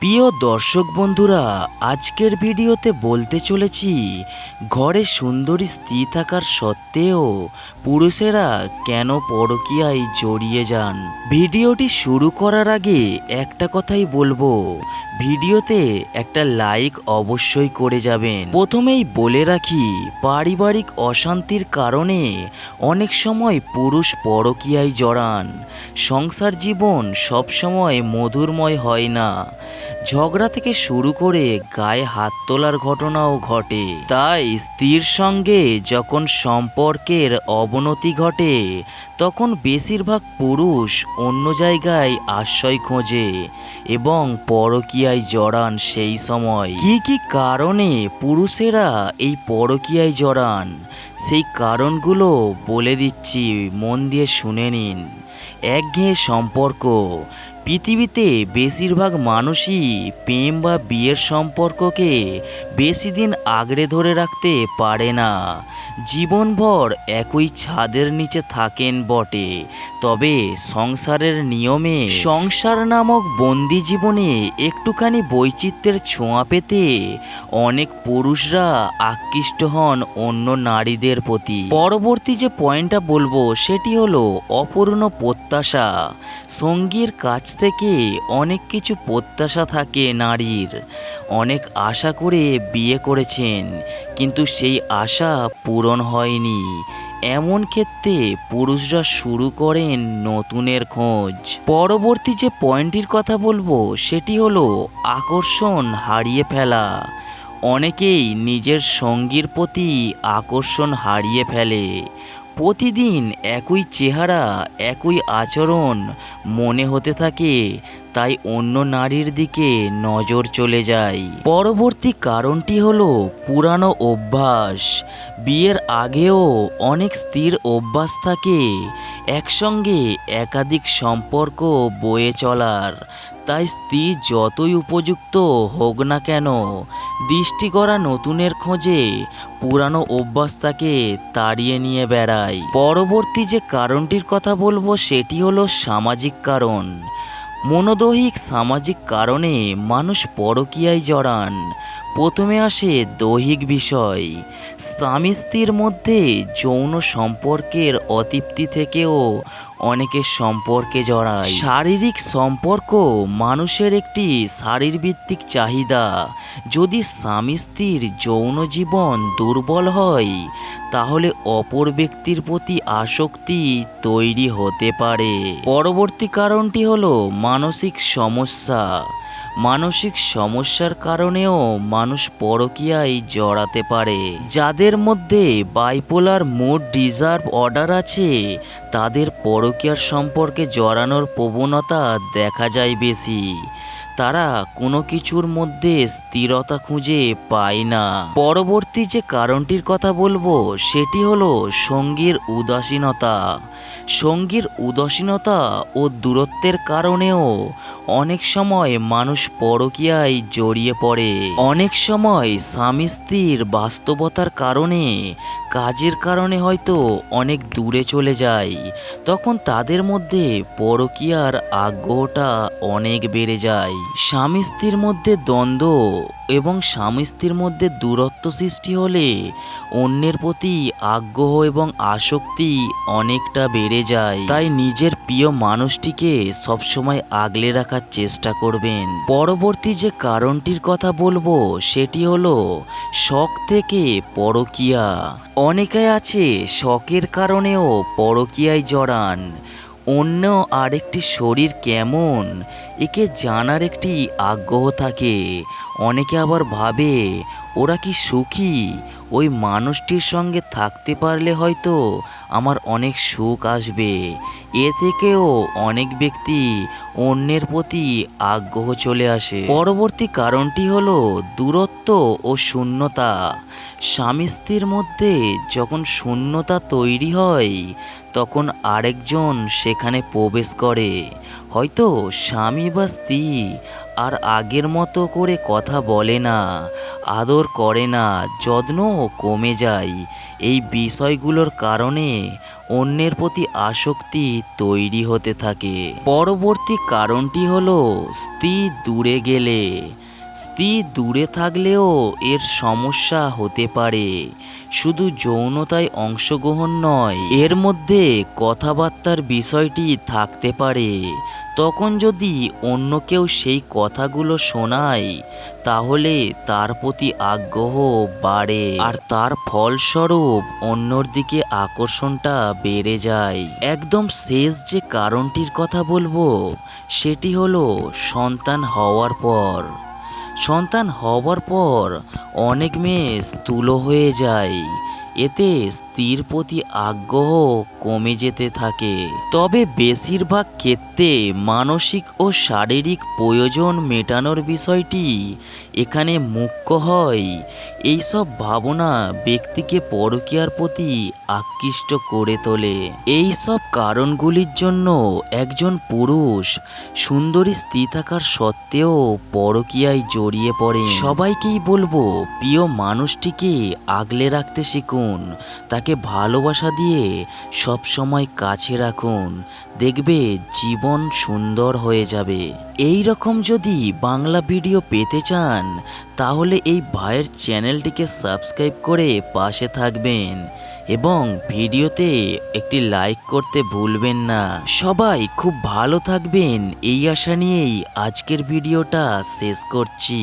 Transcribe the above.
প্রিয় দর্শক বন্ধুরা, আজকের ভিডিওতে বলতে চলেছি, ঘরে সুন্দরী স্ত্রী থাকার সত্ত্বেও পুরুষেরা কেন পরকীয়ায় জড়িয়ে যান? ভিডিওটি শুরু করার আগে একটা কথাই বলব, ভিডিওতে একটা লাইক অবশ্যই করে যাবেন। প্রথমেই বলে রাখি, পারিবারিক অশান্তির কারণে অনেক সময় পুরুষ পরকীয়ায় জড়ান। সংসার জীবন সবসময় মধুরময় হয় না। ঝগড়া থেকে শুরু করে গায়ে হাত তোলার ঘটনাও ঘটে। তাই স্ত্রীর সঙ্গে যখন সম্পর্কের অবনতি ঘটে, তখন বেশিরভাগ পুরুষ অন্য জায়গায় আশ্রয় খোঁজে এবং পরকীয়ায় জড়ান সেই সময়। কি কি কারণে পুরুষেরা এই পরকীয়ায় জড়ান? সেই কারণগুলো বলে দিচ্ছি, মন দিয়ে শুনে নিন। একঘেয়ে সম্পর্ক পৃথিবীতে বেশিরভাগ মানুষই প্রেম বা বিয়ের সম্পর্ককে বেশি দিন আগড়ে ধরে রাখতে পারে না। জীবনভর একই ছাদের নিচে থাকেন বটে। তবে সংসারের নিয়মে সংসার নামক বন্দি জীবনে একটুখানি বৈচিত্র্যের ছোঁয়া পেতে অনেক পুরুষরা আকৃষ্ট হন অন্য নারীদের প্রতি। পরবর্তী যে পয়েন্টটা বলব, সেটি হলো অপূর্ণ প্রত্যাশা। সঙ্গীর কাছ থেকে অনেক কিছু প্রত্যাশা থাকে নারীর। অনেক আশা করে বিয়ে করেছেন, কিন্তু সেই আশা পূরণ হয়নি। এমন ক্ষেত্রে পুরুষরা শুরু করেন নতুনের খোঁজ। পরবর্তী যে পয়েন্টটির কথা বলব, সেটি হলো আকর্ষণ হারিয়ে ফেলা। অনেকেই নিজের সঙ্গীর প্রতি আকর্ষণ হারিয়ে ফেলে। প্রতিদিন একই চেহারা একই আচরণ মনে হতে থাকে। তাই অন্য নারীর দিকে নজর চলে যায়। পরবর্তী কারণটি হলো পুরানো অভ্যাস। বিয়ের আগেও অনেক স্থির অভ্যাস থাকে একসঙ্গে একাধিক সম্পর্ক বয়ে চলার। তাই স্ত্রী যতই উপযুক্ত হোক না কেন, দৃষ্টি করা নতুনের খোঁজে পুরানো অভ্যাস তাকে তাড়িয়ে নিয়ে বেড়ায়। পরবর্তী যে কারণটির কথা বলব সেটি হলো সামাজিক কারণ। মনোদৈহিক সামাজিক কারণে মানুষ পরকীয়ায় জড়ান। প্রথমে আসে দৈহিক বিষয়। স্বামী স্ত্রীর মধ্যে যৌন সম্পর্কের অতৃপ্তি থেকেও অনেকের সম্পর্কে জড়ায়। শারীরিক সম্পর্ক মানুষের একটি শারীরভিত্তিক চাহিদা। যদি স্বামী স্ত্রীর যৌন জীবন দুর্বল হয়, তাহলে অপর ব্যক্তির প্রতি আসক্তি তৈরি হতে পারে। পরবর্তী কারণটি হলো মানসিক সমস্যা। মানসিক সমস্যার কারণেও মানুষ পরকীয়ায় জড়াতে পারে। যাদের মধ্যে বাইপোলার মুড ডিজার্ভ অর্ডার আছে, তাদের পরকীয়ার সম্পর্কে জড়ানোর প্রবণতা দেখা যায় বেশি। তারা কোনো কিছুর মধ্যে স্থিরতা খুঁজে পায় না। পরবর্তী যে কারণটির কথা বলব, সেটি হলো সঙ্গীর উদাসীনতা। সঙ্গীর উদাসীনতা ও দূরত্বের কারণেও অনেক সময় মানুষ পরকীয়ায় জড়িয়ে পড়ে। অনেক সময় স্বামী স্ত্রীর বাস্তবতার কারণে, কাজের কারণে হয়তো অনেক দূরে চলে যায়। তখন তাদের মধ্যে পরকীয়ার আগ্রহটা অনেক বেড়ে যায়। স্বামী স্ত্রীর মধ্যে দ্বন্দ্ব এবং স্বামী স্ত্রীর মধ্যে দূরত্ব সৃষ্টি হলে অন্যের প্রতি আগ্রহ এবং আসক্তি অনেকটা বেড়ে যায়। তাই নিজের প্রিয় মানুষটিকে সবসময় আগলে রাখার চেষ্টা করবেন। পরবর্তী যে কারণটির কথা বলব, সেটি হলো শখ থেকে পরকীয়া। অনেকে আছে শখের কারণেও পরকীয়ায় জড়ান। অন্য আরেকটি শরীর কেমন? একে জানার একটি আগ্রহ থাকে। অনেকে আবার ভাবে ওরা কি সুখী? ওই মানুষটির সঙ্গে থাকতে পারলে হয়তো আমার অনেক সুখ আসবে। এ থেকেও অনেক ব্যক্তি অন্যের প্রতি আগ্রহ চলে আসে। পরবর্তী কারণটি হলো দূরত্ব ও শূন্যতা। স্বামী স্ত্রীর মধ্যে যখন শূন্যতা তৈরি হয়, তখন আরেকজন সেখানে প্রবেশ করে। হয়তো স্বামী বা স্ত্রী আর আগের মতো করে কথা বলে না, আদর করে না যত্নও কমে যায়। এই বিষয়গুলোর কারণে অন্যের প্রতি আসক্তি তৈরি হতে থাকে। পরবর্তী কারণটি হলো, স্ত্রী দূরে গেলে। স্ত্রী দূরে থাকলেও এর সমস্যা হতে পারে। শুধু যৌনতায় অংশগ্রহণ নয়, এর মধ্যে কথাবার্তার বিষয়টি থাকতে পারে। তখন যদি অন্য কেউ সেই কথাগুলো শোনায়, তাহলে তার প্রতি আগ্রহ বাড়ে আর তার ফলস্বরূপ অন্যর দিকে আকর্ষণটা বেড়ে যায়। একদম শেষ যে কারণটির কথা বলব, সেটি হলো সন্তান হওয়ার পর। সন্তান হবার পর অনেক মেয়ে স্থূল হয়ে যায়। এতে স্ত্রীর প্রতি আগ্রহ কমে যেতে থাকে। তবে বেশিরভাগ ক্ষেত্রে মানসিক ও শারীরিক প্রয়োজন মেটানোর বিষয়টি এখানে মুখ্য হয়। এইসব ভাবনা ব্যক্তিকে পরকীয়ার প্রতি আকৃষ্ট করে তোলে। এই সব কারণগুলির জন্য একজন পুরুষ সুন্দরী স্ত্রী থাকার সত্ত্বেও পরকীয়ায় জড়িয়ে পড়ে। সবাইকেই বলব, প্রিয় মানুষটিকে আগলে রাখতে শিখুন। তাকে ভালোবাসা দিয়ে সব সময় কাছে রাখুন। দেখবে জীবন সুন্দর হয়ে যাবে। এই রকম যদি বাংলা ভিডিও পেতে চান, তাহলে এই ভাইয়ের চ্যানেলটিকে সাবস্ক্রাইব করে পাশে থাকবেন এবং ভিডিওতে একটি লাইক করতে ভুলবেন না। সবাই খুব ভালো থাকবেন, এই আশা নিয়েই আজকের ভিডিওটা শেষ করছি।